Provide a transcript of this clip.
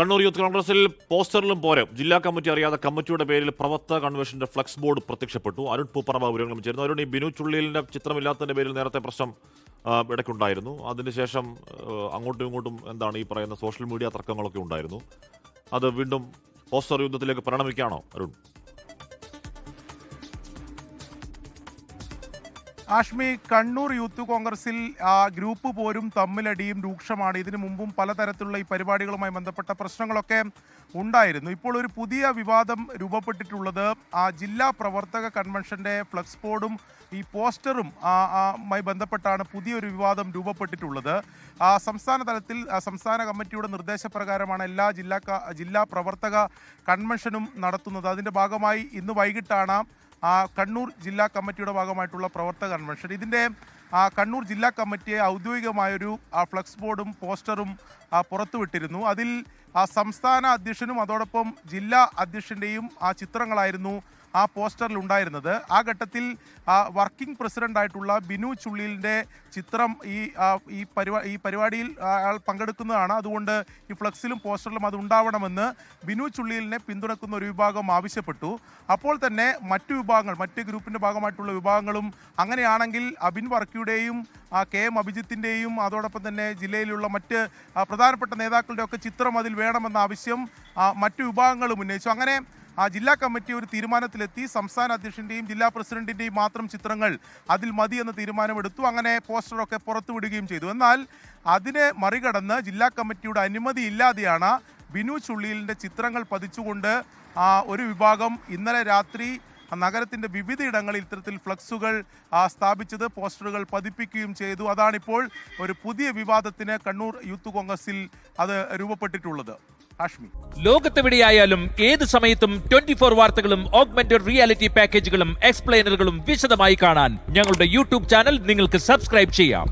Kannur youth കോൺഗ്രസിൽ പോസ്റ്ററിലും പോരും. ജില്ലാ കമ്മിറ്റി അറിയാതെ കമ്മിറ്റിയുടെ പേരിൽ പ്രവർത്തക കൺവെൻഷന്റെ ഫ്ലക്സ് ബോർഡ് പ്രത്യക്ഷപ്പെട്ടു. അരുൺ പൂപ്പറമ്പ വിവരങ്ങളും ചേരുന്നു. അരുൺ ഈ ബിനു ചുള്ളിലിന്റെ ചിത്രമില്ലാത്തതിന്റെ പേരിൽ നേരത്തെ പ്രശ്നം ഇടയ്ക്കുണ്ടായിരുന്നു. അതിനുശേഷം അങ്ങോട്ടും ഇങ്ങോട്ടും എന്താണ് ഈ പറയുന്ന സോഷ്യൽ മീഡിയ തർക്കങ്ങളൊക്കെ ഉണ്ടായിരുന്നു. അത് വീണ്ടും പോസ്റ്റർ യുദ്ധത്തിലേക്ക് പരിണമിക്കുകയാണോ അരുൺ? ആഷ്മി കണ്ണൂർ യൂത്ത് കോൺഗ്രസിൽ ഗ്രൂപ്പ് പോരും തമ്മിലടിയും രൂക്ഷമാണ്. ഇതിനു മുമ്പും പലതരത്തിലുള്ള ഈ പരിപാടികളുമായി ബന്ധപ്പെട്ട പ്രശ്നങ്ങളൊക്കെ ഉണ്ടായിരുന്നു. ഇപ്പോൾ ഒരു പുതിയ വിവാദം രൂപപ്പെട്ടിട്ടുള്ളത് ആ ജില്ലാ പ്രവർത്തക കൺവെൻഷന്റെ ഫ്ലക്സ് ബോർഡും ഈ പോസ്റ്ററും ആ, ആ, മായി ബന്ധപ്പെട്ടാണ് പുതിയൊരു വിവാദം രൂപപ്പെട്ടിട്ടുള്ളത്. ആ, സംസ്ഥാന തലത്തിൽ സംസ്ഥാന കമ്മിറ്റിയുടെ നിർദ്ദേശപ്രകാരമാണ് എല്ലാ ജില്ലാ ജില്ലാ പ്രവർത്തക കൺവെൻഷനും നടത്തുന്നത്. അതിന്റെ ഭാഗമായി ഇന്ന് വൈകിട്ടാണ് കണ്ണൂർ ജില്ലാ കമ്മിറ്റിയുടെ ഭാഗമായിട്ടുള്ള പ്രവർത്തക കൺവെൻഷൻ. ഇതിന്റെ കണ്ണൂർ ജില്ലാ കമ്മിറ്റിയെ ഔദ്യോഗികമായൊരു ഫ്ലക്സ് ബോർഡും പോസ്റ്ററും പുറത്തുവിട്ടിരുന്നു. അതിൽ ആ, സംസ്ഥാന അധ്യക്ഷനും അതോടൊപ്പം ജില്ലാ അധ്യക്ഷന്റെയും ആ ചിത്രങ്ങളായിരുന്നു ആ പോസ്റ്ററിൽ ഉണ്ടായിരുന്നത്. ആ ഘട്ടത്തിൽ വർക്കിംഗ് പ്രസിഡന്റ് ആയിട്ടുള്ള ബിനു ചുള്ളിലിന്റെ ചിത്രം ഈ ഈ പരിപാടി ഈ പരിപാടിയിൽ അയാൾ പങ്കെടുക്കുന്നതാണ്. അതുകൊണ്ട് ഈ ഫ്ലക്സിലും പോസ്റ്ററിലും അത് ഉണ്ടാവണമെന്ന് ബിനു ചുള്ളിലിനെ പിന്തുണക്കുന്ന ഒരു വിഭാഗം ആവശ്യപ്പെട്ടു. അപ്പോൾ തന്നെ മറ്റു വിഭാഗങ്ങൾ മറ്റ് ഗ്രൂപ്പിന്റെ ഭാഗമായിട്ടുള്ള വിഭാഗങ്ങളും അങ്ങനെയാണെങ്കിൽ അബിൻ വർക്കിയുടെയും കെ എം അഭിജിത്തിന്റെയും അതോടൊപ്പം തന്നെ ജില്ലയിലുള്ള മറ്റ് പ്രധാനപ്പെട്ട നേതാക്കളുടെയൊക്കെ ചിത്രം അതിൽ വേണമെന്ന ആവശ്യം മറ്റു വിഭാഗങ്ങളും ഉന്നയിച്ചു. അങ്ങനെ ആ ജില്ലാ കമ്മിറ്റി ഒരു തീരുമാനത്തിലെത്തി. സംസ്ഥാന അധ്യക്ഷന്റെയും ജില്ലാ പ്രസിഡന്റിന്റെയും മാത്രം ചിത്രങ്ങൾ അതിൽ മതി എന്ന തീരുമാനമെടുത്തു. അങ്ങനെ പോസ്റ്ററൊക്കെ പുറത്തുവിടുകയും ചെയ്തു. എന്നാൽ അതിനെ മറികടന്ന് ജില്ലാ കമ്മിറ്റിയുടെ അനുമതി ഇല്ലാതെയാണ് ബിനു ചുള്ളിയിലിന്റെ ചിത്രങ്ങൾ പതിച്ചുകൊണ്ട് ഒരു വിഭാഗം ഇന്നലെ രാത്രി നഗരത്തിന്റെ വിവിധ ഇടങ്ങളിൽ ഇത്തരത്തിൽ ഫ്ലക്സുകൾ സ്ഥാപിച്ചത് പോസ്റ്ററുകൾ പതിപ്പിക്കുകയും ചെയ്തു. അതാണിപ്പോൾ ഒരു പുതിയ വിവാദത്തിന് കണ്ണൂർ യൂത്ത് കോൺഗ്രസിൽ അത് രൂപപ്പെട്ടിട്ടുള്ളത്. ലോകത്തെവിടെയായാലും ഏത് സമയത്തും ട്വന്റി ഫോർ വാർത്തകളും ഓഗ്മെന്റഡ് റിയാലിറ്റി പാക്കേജുകളും എക്സ്പ്ലെയിനറുകളും വിശദമായി കാണാൻ ഞങ്ങളുടെ യൂട്യൂബ് ചാനൽ നിങ്ങൾക്ക് സബ്സ്ക്രൈബ് ചെയ്യാം.